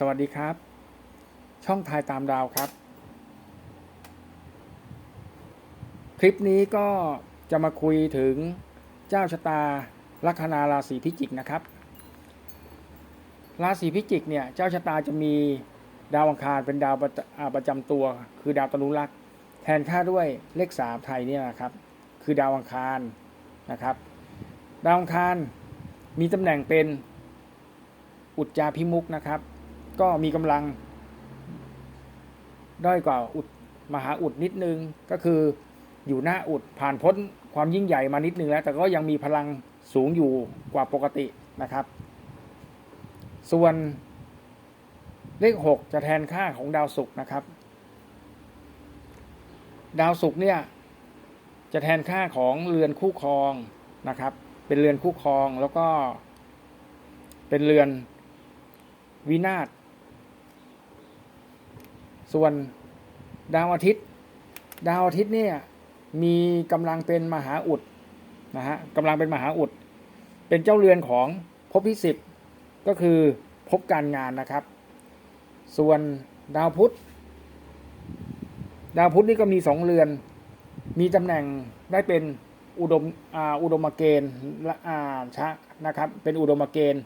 สวัสดีครับ ช่องทายตามดาวครับ คลิปนี้ก็จะมาคุยถึงเจ้าชะตาลัคนาราศีพิจิกนะครับ ราศีพิจิกเนี่ยเจ้าชะตาจะมีดาวอังคารเป็นดาวประจอ่าประจำตัว คือดาวตนุรักษ์แทนค่าด้วยเลขสามไทยเนี่ยนะครับ คือดาวอังคารนะครับ ดาวอังคารมีตำแหน่งเป็นอุจจาพิมุกนะครับ ก็มีกำลัง ด้อยกว่าอุดมหาอุดนิดนึง ก็คืออยู่หน้าอุดผ่านพ้นความยิ่งใหญ่มานิดนึงแล้ว แต่ก็ยังมีพลังสูงอยู่กว่าปกตินะครับ ส่วนเลขหกจะแทนค่าของดาวศุกร์นะครับ ดาวศุกร์เนี่ยจะแทนค่าของเรือนคู่ครองนะครับ เป็นเรือนคู่ครองแล้วก็เป็นเรือนวินาศ ส่วนดาวอาทิตย์ ดาวอาทิตย์เนี่ยมีกำลังเป็นมหาอุดนะฮะกำลังเป็นมหาอุด เป็นเจ้าเรือนของภพที่สิบก็คือภพการงานนะครับ ส่วนดาวพุธ ดาวพุธนี่ก็มีสองเรือน มีตำแหน่งได้เป็นอุดมอ่าอุดมเกณฑ์ละอาชะนะครับ เป็นอุดมเกณฑ์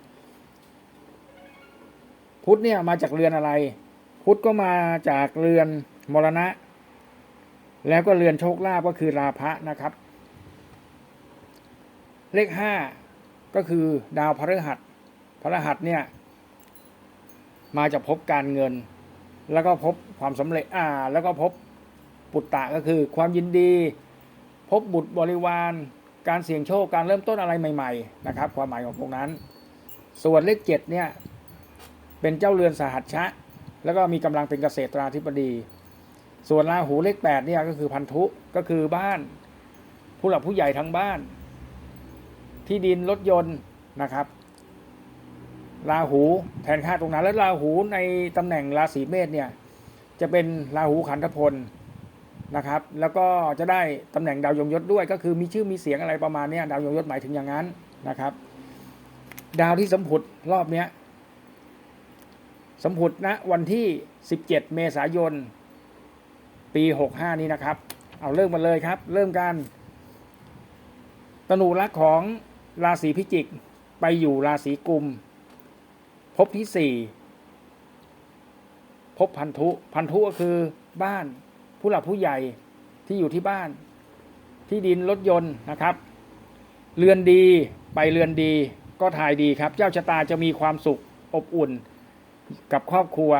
พุธเนี่ยมาจากเรือนอะไร พุทธก็มาจากเรือนมรณะ แล้วก็เรือนโชคลาภก็คือราพะนะครับ เลขห้าก็คือดาวพฤหัสพฤหัสเนี่ย มาจากภพการเงิน แล้วก็พบความสำเร็จอ่า แล้วก็พบปุตตะก็คือความยินดี พบบุตรบริวาร การเสี่ยงโชคการเริ่มต้นอะไรใหม่ ๆ นะครับ ความหมายของตรงนั้น ส่วนเลขเจ็ดเนี่ยเป็นเจ้าเรือนสหัชชะ แล้วก็มีกำลังเป็นเกษตราธิบดี ส่วนราหูเลขแปดเนี่ยก็คือพันธุก็คือบ้าน ผู้หลักผู้ใหญ่ทั้งบ้าน ที่ดินรถยนต์นะครับ ราหูแทนค่าตรงนั้น แล้วราหูในตำแหน่งราศีเมษเนี่ยจะเป็นราหูขันธพลนะครับ แล้วก็จะได้ตำแหน่งดาวยงยศด้วย ก็คือมีชื่อมีเสียงอะไรประมาณเนี้ยดาวยงยศหมายถึงอย่างนั้นนะครับ ดาวที่สมผุดรอบเนี้ย สมผุดณวันที่ 17 เมษายน ปี 65 นี้นะครับ เอาเริ่มมาเลยครับ เริ่มกันตนูรักของราศีพิจิก ไปอยู่ราศีกุมภพที่4ภพพันธุ พันธุก็คือบ้านผู้หลักผู้ใหญ่ที่อยู่ที่บ้าน ที่ดินรถยนต์นะครับ เรือนดีไปเรือนดีก็ทายดีครับ เจ้าชะตาจะมีความสุขอบอุ่น กับครอบครัว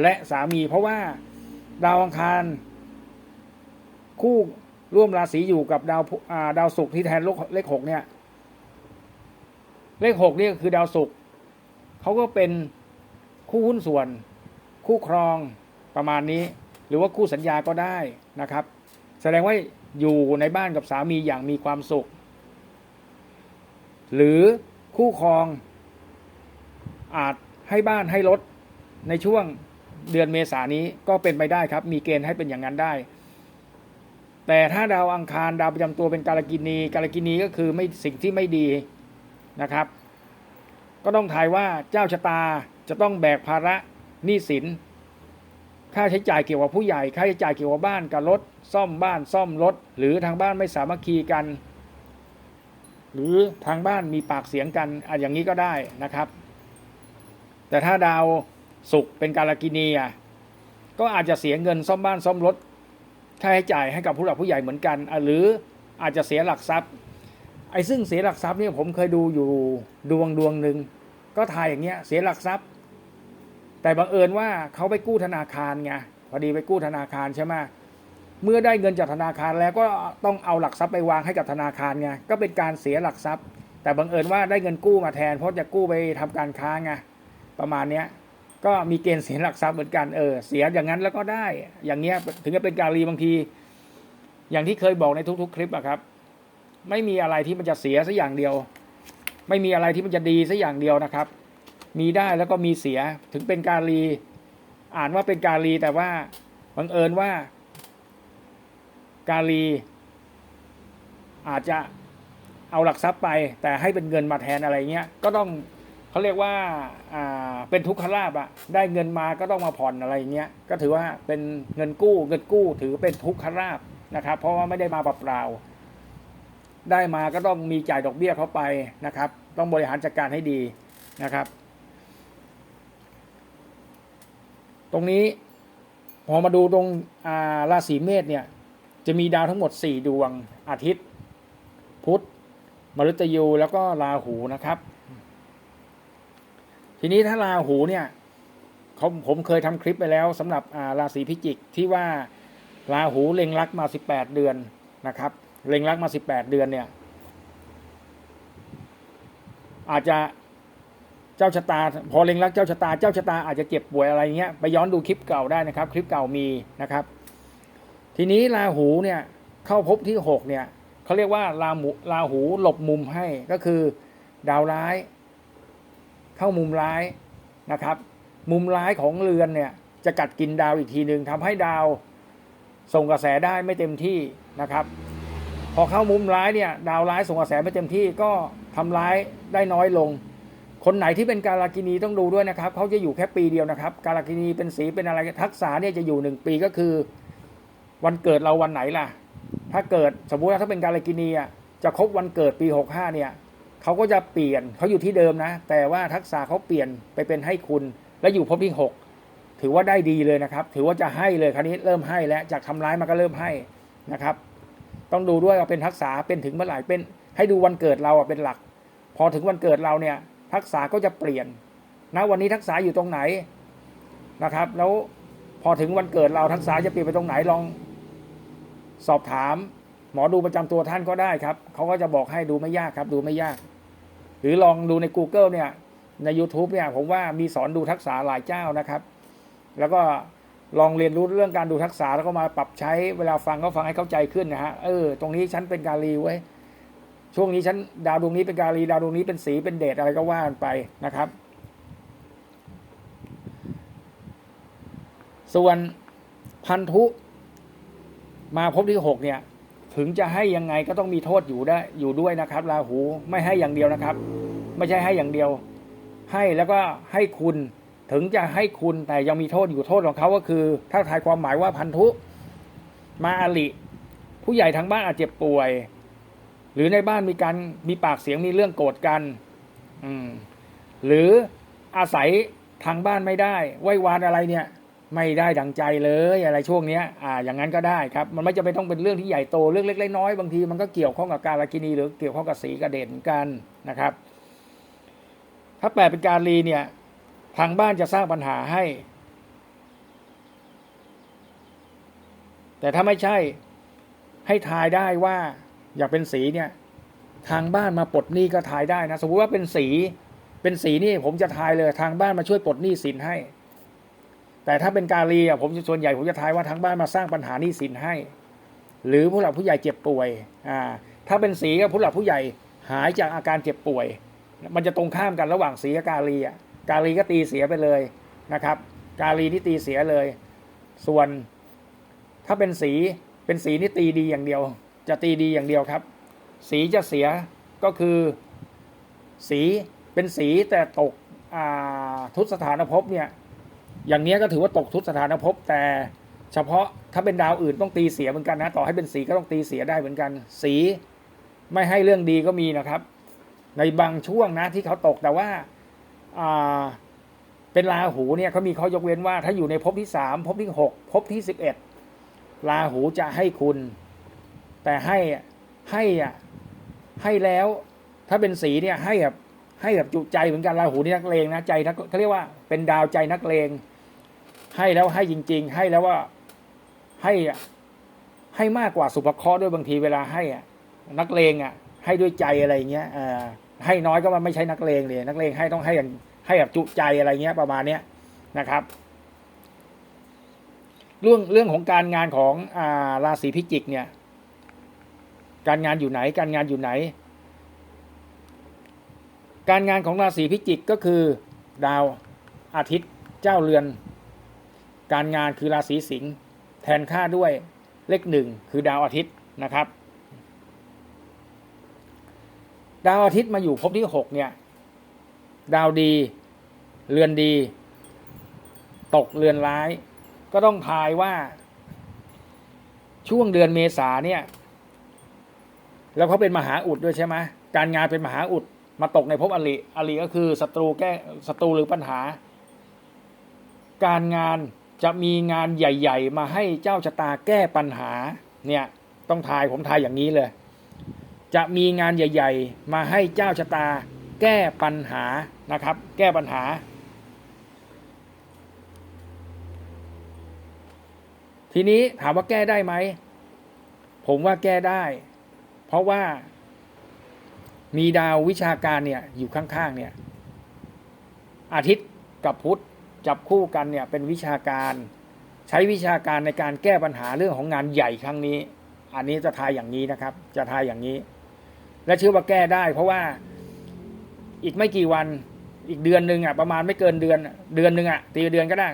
และสามี เพราะว่าดาวอังคาร คู่ร่วมราศีอยู่กับดาวาดาวศุกร์ที่แทนเลขเลขหกเนี่ย เลขหกนี่ก็คือดาวศุกร์เขาก็เป็นคู่หุ้นส่วน คู่ครองประมาณนี้ หรือว่าคู่สัญญาก็ได้นะครับ แสดงว่าอยู่ในบ้านกับสามีอย่างมีความสุข หรือคู่ครองอาจให้บ้านให้รถ ในช่วงเดือนเมษานนี้ก็เป็นไปได้ครับ มีเกณฑ์ให้เป็นอย่างนั้นได้ แต่ถ้าดาวอังคารดาวประจำตัวเป็นกาลกินีกาลกินีก็คือไม่สิ่งที่ไม่ดีนะครับ ก็ต้องทายว่าเจ้าชะตาจะต้องแบกภาระหนี้สิน ค่าใช้จ่ายเกี่ยวกับผู้ใหญ่ ค่าใช้จ่ายเกี่ยวกับบ้านกับรถ ซ่อมบ้านซ่อมรถ หรือทางบ้านไม่สามัคคีกัน หรือทางบ้านมีปากเสียงกันอะอย่างนี้ก็ได้นะครับ แต่ถ้าดาว ศุกเป็นกาลกินีอะก็อาจจะเสียเงินซ่อมบ้านซ่อมรถค่าใช้จ่ายให้กับผู้หลักผู้ใหญ่เหมือนกัน หรืออาจจะเสียหลักทรัพย์ไอ้ซึ่งเสียหลักทรัพย์เนี่ยผมเคยดูอยู่ดวงดวงหนึ่งก็ทายอย่างเงี้ยเสียหลักทรัพย์ แต่บังเอิญว่าเขาไปกู้ธนาคารไงพอดีไปกู้ธนาคารใช่ไหมเมื่อได้เงินจากธนาคารแล้วก็ต้องเอาหลักทรัพย์ไปวางให้กับธนาคารไงก็เป็นการเสียหลักทรัพย์ แต่บังเอิญว่าได้เงินกู้มาแทน เพราะจะกู้ไปทำการค้าไงประมาณเนี้ย ก็มีเกณฑ์เสียหลักทรัพย์เหมือนกันเออเสียอย่างนั้นแล้วก็ได้ อย่างเงี้ยถึงจะเป็นการรีบางที อย่างที่เคยบอกในทุก ๆ คลิปอะครับ ไม่มีอะไรที่มันจะเสียสักอย่างเดียว ไม่มีอะไรที่มันจะดีสักอย่างเดียวนะครับ มีได้แล้วก็มีเสียถึงเป็นการรีอ่านว่าเป็นการรีแต่ว่าบังเอิญว่า การีอาจจะเอาหลักทรัพย์ไป แต่ให้เป็นเงินมาแทนอะไรเงี้ยก็ต้อง เขาเรียกว่าอ่าเป็นทุกขลาบอะได้เงินมาก็ต้องมาผ่อนอะไรเงี้ยก็ถือว่าเป็นเงินกู้เงินกู้ถือเป็นทุกขลาบนะครับ เพราะว่าไม่ได้มาเปล่าๆได้มาก็ต้องมีจ่ายดอกเบี้ยเข้าไปนะครับ ต้องบริหารจัดการให้ดีนะครับ ตรงนี้พอมาดูตรงาราศีเมษเนี่ยจะมีดาวทั้งหมด 4 ดวงอาทิตย์ พุธมฤตยูแล้วก็ราหูนะครับ ทีนี้ถ้าราหูเนี่ยเขาผมเคยทำคลิปไปแล้วสำหรับราศีพิจิกที่ว่าราหูเล็งรักมา18เดือนนะครับ เล็งรักมา18เดือนเนี่ย อาจจะเจ้าชะตา พอเล็งรักเจ้าชะตา เจ้าชะตาอาจจะเจ็บป่วยอะไรเงี้ยไปย้อนดูคลิปเก่าได้นะครับ คลิปเก่ามีนะครับ ทีนี้ราหูเนี่ยเข้าพบที่หกเนี่ยเขาเรียกว่าราหูราหูหลบมุมให้ก็คือ ดาวร้าย เข้ามุมร้ายนะครับ มุมร้ายของเรือนเนี่ยจะกัดกินดาวอีกทีหนึ่งทำให้ดาวส่งกระแสได้ไม่เต็มที่นะครับ พอเข้ามุมร้ายเนี่ยดาวร้ายส่งกระแสไม่เต็มที่ก็ทำร้ายได้น้อยลง คนไหนที่เป็นการากินีต้องดูด้วยนะครับเขาจะอยู่แค่ปีเดียวนะครับ การากินีเป็นสีเป็นอะไรทักษะเนี่ยจะอยู่หนึ่งปีก็คือ วันเกิดเราวันไหนล่ะ ถ้าเกิดสมมุติว่าถ้าเป็นการากินีอะจะครบวันเกิดปี 65เนี่ย เขาก็จะเปลี่ยนเขาอยู่ที่เดิมนะ แต่ว่าทักษะเขาเปลี่ยนไปเป็นให้คุณ และอยู่พบที่ 6 ถือว่าได้ดีเลยนะครับ ถือว่าจะให้เลยคราวนี้เริ่มให้แล้วจากทำร้ายมันก็เริ่มให้นะครับ ต้องดูด้วยว่าเป็นทักษะเป็นถึงเมื่อไหร่เป็น ให้ดูวันเกิดเราอะเป็นหลัก พอถึงวันเกิดเราเนี่ย ทักษะก็จะเปลี่ยนนะวันนี้ทักษะอยู่ตรงไหนนะครับ แล้วพอถึงวันเกิดเราทักษะจะเปลี่ยนไปตรงไหนลองสอบถาม หมอดูประจำตัวท่านก็ได้ครับเขาก็จะบอกให้ดูไม่ยากครับ ดูไม่ยาก หรือลองดูใน Google เนี่ยใน YouTube เนี่ยผมว่ามีสอนดูทักษะหลายเจ้านะครับ แล้วก็ลองเรียนรู้เรื่องการดูทักษะแล้วก็มาปรับใช้เวลาฟังก็ฟังให้เข้าใจขึ้นนะฮะเออตรงนี้ฉันเป็นกาลีไว้ช่วงนี้ฉันดาวดวงนี้เป็นกาลีดาวดวงนี้เป็นสีเป็นเดชอะไรก็ว่ากันไปนะครับ ส่วนพันธุมาพบที่หกเนี่ย ถึงจะให้ยังไงก็ต้องมีโทษอยู่ได้อยู่ด้วยนะครับราหูไม่ให้อย่างเดียวนะครับ ไม่ใช่ให้อย่างเดียว ให้แล้วก็ให้คุณถึงจะให้คุณแต่ยังมีโทษอยู่โทษของเขาก็คือ ถ้าทายความหมายว่าพันธุมาอลิผู้ใหญ่ทางบ้านอาจเจ็บป่วย หรือในบ้านมีการมีปากเสียงมีเรื่องโกรธกัน อืม หรืออาศัยทางบ้านไม่ได้ไหว้วานอะไรเนี่ย ไม่ได้ดังใจเลยอะไรช่วงเนี้ยอ่าอย่างนั้นก็ได้ครับ มันไม่จำเป็นต้องเป็นเรื่องที่ใหญ่โตเรื่องเล็กๆน้อยบางทีมันก็เกี่ยวข้องกับการลากินีหรือเกี่ยวข้องกับสีกระเด็นกันนะครับ ถ้าแปลเป็นการลีเนี่ยทางบ้านจะสร้างปัญหาให้ แต่ถ้าไม่ใช่ให้ทายได้ว่าอยากเป็นสีเนี่ย ทางบ้านมาปลดหนี้ก็ทายได้นะ สมมติว่าเป็นสี เป็นสีนี่ผมจะทายเลย ทางบ้านมาช่วยปลดหนี้สินให้ แต่ถ้าเป็นกาลีอะผมส่วนใหญ่ผมจะทายว่าทางบ้านมาสร้างปัญหานี้สินให้ หรือผู้หลักผู้ใหญ่เจ็บป่วยอ่าถ้าเป็นสีก็ผู้หลักผู้ใหญ่หายจากอาการเจ็บป่วย มันจะตรงข้ามกันระหว่างสีกับกาลีอะกาลีก็ตีเสียไปเลยนะครับ กาลีนี่ตีเสียเลย ส่วนถ้าเป็นสีเป็นสีนี่ตีดีอย่างเดียว จะตีดีอย่างเดียวครับ สีจะเสียก็คือสีเป็นสีแต่ตกทุตสถานภพเนี่ย อย่างนี้ก็ถือว่าตกทุตสถานภพแต่เฉพาะถ้าเป็นดาวอื่นต้องตีเสียเหมือนกันนะ ต่อให้เป็นสีก็ต้องตีเสียได้เหมือนกัน สีไม่ให้เรื่องดีก็มีนะครับ ในบางช่วงนะที่เขาตกแต่ว่าอ่าเป็นราหูเนี่ยเขามีข้อยกเว้นว่า ถ้าอยู่ในภพที่สามภพที่หกภพที่สิบเอ็ดราหูจะให้คุณ แต่ให้อะให้อะให้แล้ว ถ้าเป็นสีเนี่ยให้แบบ ให้แบบจุใจเหมือนกันราหูนี่นักเลงนะใจนักเขาเรียกว่าเป็นดาวใจนักเลง ให้แล้วให้จริง ๆ ให้แล้วว่าให้ให้มากกว่าสุภเคราะห์ด้วยบางทีเวลาให้อะนักเลงอะ ให้ด้วยใจอะไรเงี้ยอ่อให้น้อยก็มันไม่ใช่นักเลงเลยนักเลงให้ต้องให้อย่างให้แบบจุใจอะไรเงี้ยประมาณเนี้ยนะครับ เรื่องเรื่องของการงานของอ่าราศีพิจิกเนี่ย การงานอยู่ไหน การงานอยู่ไหน การงานของราศีพิจิกก็คือดาวอาทิตย์เจ้าเรือน การงานคือราศีสิงห์แทนค่าด้วยเลขหนึ่งคือดาวอาทิตย์นะครับ ดาวอาทิตย์มาอยู่ภพที่หกเนี่ยดาวดีเรือนดี ตกเรือนร้าย ก็ต้องทายว่า ช่วงเดือนเมษาเนี่ย แล้วเขาเป็นมหาอุดด้วยใช่ไหมการงานเป็นมหาอุด มาตกในภพอริอริก็คือศัตรูแก้ศัตรูหรือปัญหา การงานจะมีงานใหญ่ ๆ มาให้เจ้าชะตาแก้ปัญหาเนี่ยต้องทายผมทายอย่างนี้เลย จะมีงานใหญ่ ๆ มาให้เจ้าชะตาแก้ปัญหานะครับ แก้ปัญหา ทีนี้ถามว่าแก้ได้ไหม ผมว่าแก้ได้ เพราะว่า มีดาววิชาการเนี่ยอยู่ข้างๆเนี่ยอาทิตย์กับพุธจับคู่กันเนี่ยเป็นวิชาการใช้วิชาการในการแก้ปัญหาเรื่องของงานใหญ่ครั้งนี้ อันนี้จะทายอย่างนี้นะครับ จะทายอย่างนี้ และเชื่อว่าแก้ได้ เพราะว่าอีกไม่กี่วันอีกเดือนหนึ่งอะประมาณไม่เกินเดือน เดือนหนึ่งอะตีเดือนก็ได้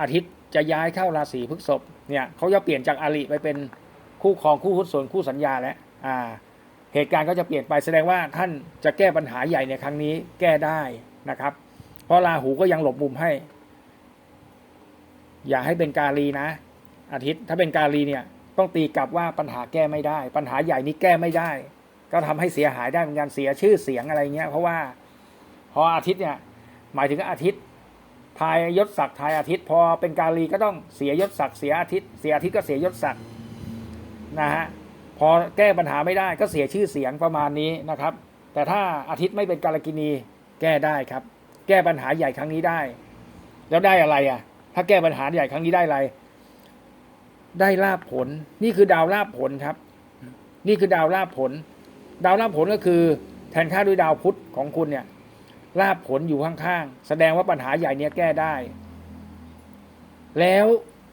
อาทิตย์จะย้ายเข้าราศีพฤษภเนี่ยเขาจะเปลี่ยนจากอาริไปเป็นคู่ครองคู่หุ้นส่วนคู่สัญญาแล้วอ่า เหตุการณ์ก็จะเปลี่ยนไปแสดงว่าท่านจะแก้ปัญหาใหญ่ในครั้งนี้แก้ได้นะครับ เพราะราหูก็ยังหลบมุมให้ อย่าให้เป็นกาลีนะ อาทิตย์ถ้าเป็นกาลีเนี่ยต้องตีกลับว่าปัญหาแก้ไม่ได้ ปัญหาใหญ่นี้แก้ไม่ได้ ก็ทำให้เสียหายได้เหมือนกันเสียชื่อเสียงอะไรเงี้ยเพราะว่าพออาทิตย์เนี่ยหมายถึงอาทิตย์ทายยศศักดิ์ทายอาทิตย์ พอเป็นกาลีก็ต้องเสียยศศักดิ์เสียอาทิตย์เสียอาทิตย์ก็เสียยศศักดิ์นะฮะ พอแก้ปัญหาไม่ได้ก็เสียชื่อเสียงประมาณนี้นะครับ แต่ถ้าอาทิตย์ไม่เป็นกาลกินีแก้ได้ครับ แก้ปัญหาใหญ่ครั้งนี้ได้ แล้วได้อะไรอะ ถ้าแก้ปัญหาใหญ่ครั้งนี้ได้อะไร ได้ลาบผล นี่คือดาวลาบผลครับ นี่คือดาวลาบผล ดาวลาบผลก็คือ แทนค่าด้วยดาวพุธของคุณเนี่ยลาบผลอยู่ข้างๆ แสดงว่าปัญหาใหญ่เนี้ยแก้ได้ แล้ว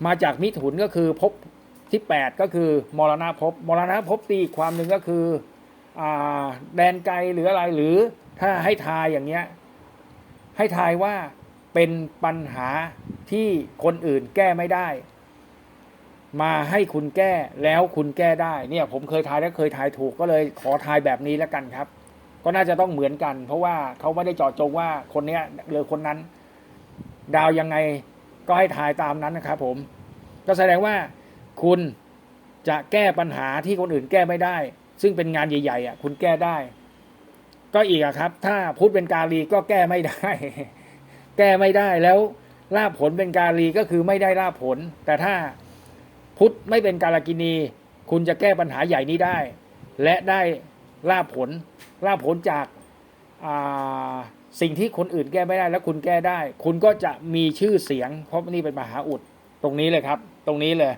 มาจากมิถุนก็คือพบ ที่ 8 ก็คือมรณะภพมรณะภพตีความหนึ่งก็คืออแดนไกลหรืออะไรหรือถ้าให้ทายอย่างเงี้ยให้ทายว่าเป็นปัญหาที่คนอื่นแก้ไม่ได้ มาให้คุณแก้แล้วคุณแก้ได้เนี่ยผมเคยทายและเคยทายถูกก็เลยขอทายแบบนี้แล้วกันครับ ก็น่าจะต้องเหมือนกัน เพราะว่าเขาไม่ได้เจาะจงว่าคนเนี้ยหรือคนนั้น ดาวยังไงก็ให้ทายตามนั้นนะครับผมก็แสดงว่า คุณจะแก้ปัญหาที่คนอื่นแก้ไม่ได้ ซึ่งเป็นงานใหญ่ๆอะ คุณแก้ได้ ก็อีกอะครับ ถ้าพุทธเป็นกาลีก็แก้ไม่ได้ แก้ไม่ได้แล้วลาภผลเป็นกาลีก็คือไม่ได้ลาภผล แต่ถ้าพุทธไม่เป็นกาลกินี คุณจะแก้ปัญหาใหญ่นี้ได้ และได้ลาภผลลาภผลจากสิ่งที่คนอื่นแก้ไม่ได้ แล้วคุณแก้ได้ คุณก็จะมีชื่อเสียง เพราะนี่เป็นมหาอุดตรงนี้เลยครับ ตรงนี้เลย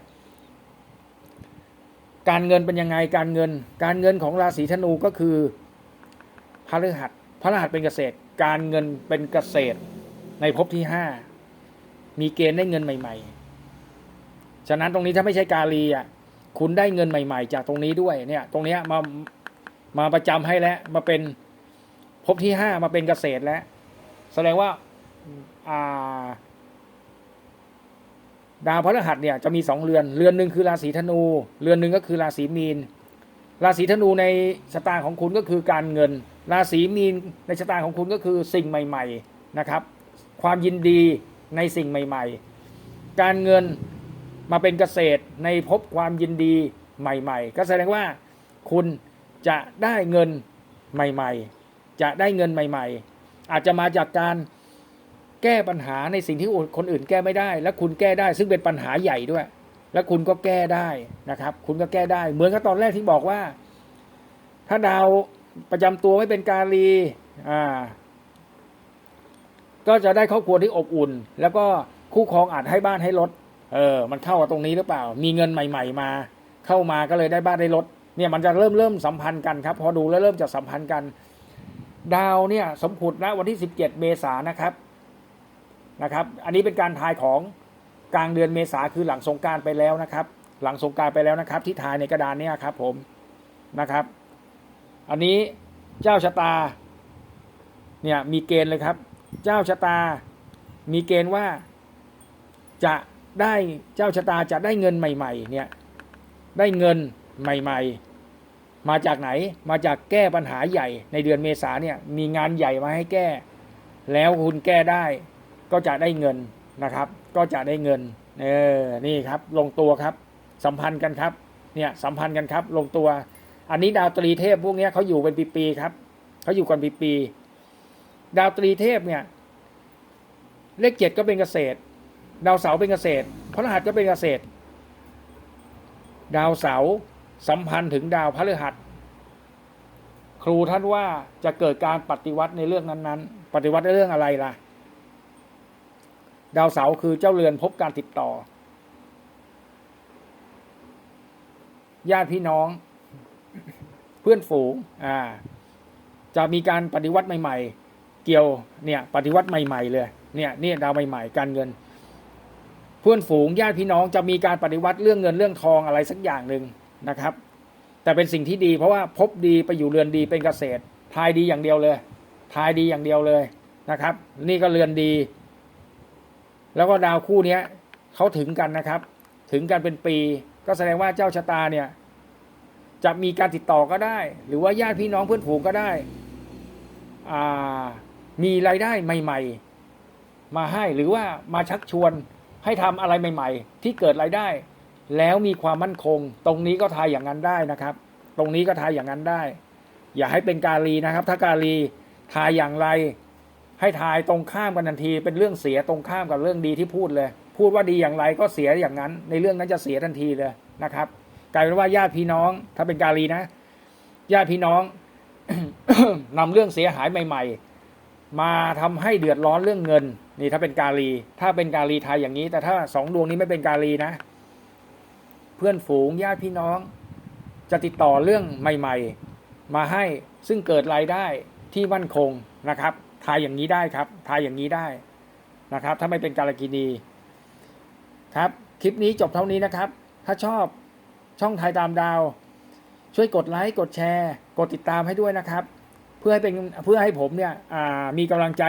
การเงินเป็นยังไงการเงิน การเงินของราศีธนูก็คือพระฤหัสพระฤหัสเป็นเกษตร การเงินเป็นเกษตร ในภพที่ห้ามีเกณฑ์ได้เงินใหม่ ๆ ฉะนั้นตรงนี้ถ้าไม่ใช่กาลีอะคุณได้เงินใหม่ ๆ จากตรงนี้ด้วยเนี่ย ตรงนี้มามาประจำให้แล้วมาเป็นภพที่ห้ามาเป็นเกษตรแล้ว แสดงว่าอ่า ดาวพฤหัสเนี่ยจะมีสองเรือน เรือนหนึ่งคือราศีธนู เรือนหนึ่งก็คือราศีมีน ราศีธนูในชะตาของคุณก็คือการเงิน ราศีมีนในชะตาของคุณก็คือสิ่งใหม่ ๆนะครับ ความยินดีในสิ่งใหม่ ๆ การเงินมาเป็นเกษตรในภพความยินดีใหม่ ๆ ก็แสดงว่าคุณจะได้เงินใหม่ ๆ จะได้เงินใหม่ ๆ อาจจะมาจากการ แก้ปัญหาในสิ่งที่คนอื่นแก้ไม่ได้ และคุณแก้ได้ ซึ่งเป็นปัญหาใหญ่ด้วย และคุณก็แก้ได้นะครับ คุณก็แก้ได้ เหมือนกับตอนแรกที่บอกว่า ถ้าดาวประจำตัวไม่เป็นกาลีอ่า ก็จะได้ครอบครัวที่อบอุ่น แล้วก็คู่ครองอาจให้บ้านให้รถ เออ มันเข้ากับตรงนี้หรือเปล่า มีเงินใหม่ ๆ มา เข้ามาก็เลยได้บ้านได้รถ เนี่ยมันจะเริ่มเริ่มสัมพันธ์กันครับพอดูแล้วเริ่มจะสัมพันธ์กัน ดาวเนี่ย สมผุดนะวันที่ 17 เมษานะครับ นะครับ อันนี้เป็นการทายของกลางเดือนเมษาคือหลังสงการไปแล้วนะครับ หลังสงการไปแล้วนะครับ ที่ทายในกระดานเนี้ครับผมนะครับ อันนี้เจ้าชะตาเนี่ยมีเกณฑ์เลยครับ เจ้าชะตามีเกณฑ์ว่าจะได้เจ้าชะตาจะได้เงินใหม่ ๆ เนี่ยได้เงินใหม่ ๆ มาจากไหนมาจากแก้ปัญหาใหญ่ในเดือนเมษาเนี่ยมีงานใหญ่มาให้แก้ แล้วคุณแก้ได้ ก็จะได้เงินนะครับ ก็จะได้เงินเออนี่ครับลงตัวครับ สัมพันธ์กันครับเนี่ยสัมพันธ์กันครับ ลงตัว อันนี้ดาวตรีเทพพวกนี้เขาอยู่เป็นปีๆครับเขาอยู่กันปีๆดาวตรีเทพเนี่ย เลขเจ็ดก็เป็นเกษตร ดาวเสาเป็นเกษตรพระรหัสก็เป็นเกษตร ดาวเสาสัมพันธ์ถึงดาวพฤหัสครูท่านว่าจะเกิดการปฏิวัติในเรื่องนั้นๆ ปฏิวัติในเรื่องอะไรล่ะ ดาวเสาร์คือเจ้าเรือนพบการติดต่อ ญาติพี่น้อง เพื่อนฝูงอ่า จะมีการปฏิวัติใหม่ ๆ เกี่ยวเนี่ย ปฏิวัติใหม่ ๆ เลย เนี่ยเนี่ยดาวใหม่ ๆ การเงิน เพื่อนฝูงญาติพี่น้องจะมีการปฏิวัติเรื่องเงินเรื่องทองอะไรสักอย่างหนึ่งนะครับ แต่เป็นสิ่งที่ดี เพราะว่าพบดีไปอยู่เรือนดีเป็นเกษตรทายดีอย่างเดียวเลย ทายดีอย่างเดียวเลยนะครับ นี่ก็เรือนดี แล้วก็ดาวคู่เนี้ยเขาถึงกันนะครับ ถึงกันเป็นปี ก็แสดงว่าเจ้าชะตาเนี่ย จะมีการติดต่อก็ได้ หรือว่าญาติพี่น้องเพื่อนฝูงก็ได้อ่ามีรายได้ใหม่ ๆ มาให้หรือว่ามาชักชวนให้ทำอะไรใหม่ ๆ ที่เกิดรายได้ แล้วมีความมั่นคง ตรงนี้ก็ทายอย่างนั้นได้นะครับ ตรงนี้ก็ทายอย่างนั้นได้ อย่าให้เป็นการีนะครับ ถ้าการีทายอย่างไร ให้ทายตรงข้ามกันทันที เป็นเรื่องเสียตรงข้ามกับเรื่องดีที่พูดเลย พูดว่าดีอย่างไรก็เสียอย่างนั้น ในเรื่องนั้นจะเสียทันทีเลยนะครับกลายเป็นว่าญาติพี่น้องถ้าเป็นการีนะญาติพี่น้องนำเรื่องเสียหายใหม่ ๆ มาทำให้เดือดร้อนเรื่องเงิน นี่ถ้าเป็นการีถ้าเป็นการีไทยอย่างนี้ แต่ถ้าสองดวงนี้ไม่เป็นการีนะ เพื่อนฝูงญาติพี่น้อง จะติดต่อเรื่องใหม่ ๆ มาให้ซึ่งเกิดรายได้ที่มั่นคงนะครับ ทายอย่างนี้ได้ครับ ทายอย่างนี้ได้นะครับ ถ้าไม่เป็นการกินีครับ คลิปนี้จบเท่านี้นะครับ ถ้าชอบช่องไทยตามดาว ช่วยกดไลค์กดแชร์ กดติดตามให้ด้วยนะครับ เพื่อให้เป็นเพื่อให้ผมเนี่ยมีกำลังใจ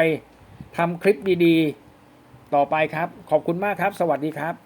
ทำคลิปดีๆ ต่อไปครับ ขอบคุณมากครับ สวัสดีครับ